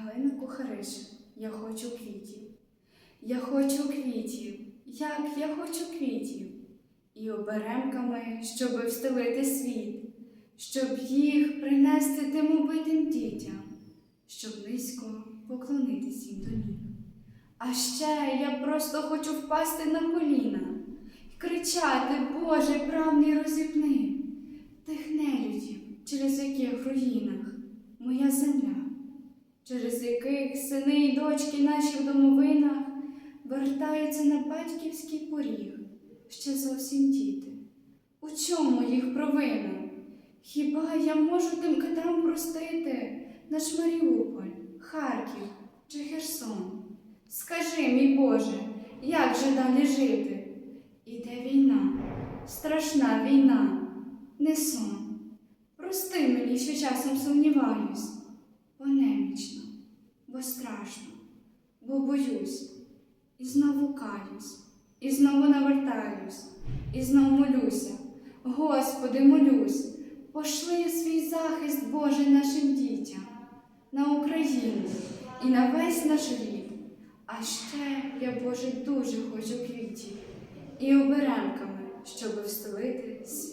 Галина Кухариш, я хочу квітів. Я хочу квітів, як я хочу квітів, і оберемками, щоби встелити світ, щоб їх принести тим убитим дітям, щоб низько поклонитись їм до ніг. А ще я просто хочу впасти на коліна і кричати, Боже, правний розіпни тих нелюдів, через яких в руїнах моя земля, через яких сини і дочки наші в домовинах вертаються на батьківський поріг, ще зовсім діти. У чому їх провина? Хіба я можу тим катам простити наш Маріуполь, Харків чи Херсон? Скажи, мій Боже, як же далі жити? Іде війна, страшна війна, не сон. Прости мені, що часом сумніваюсь, бо страшно, бо боюсь, і знову каюсь, і знову навертаюсь, і знову молюся. Господи, молюсь, пошли свій захист Божий нашим дітям, на Україну і на весь наш рід. А ще я, Боже, дуже хочу квітів і оберемками, щоби встелити світ.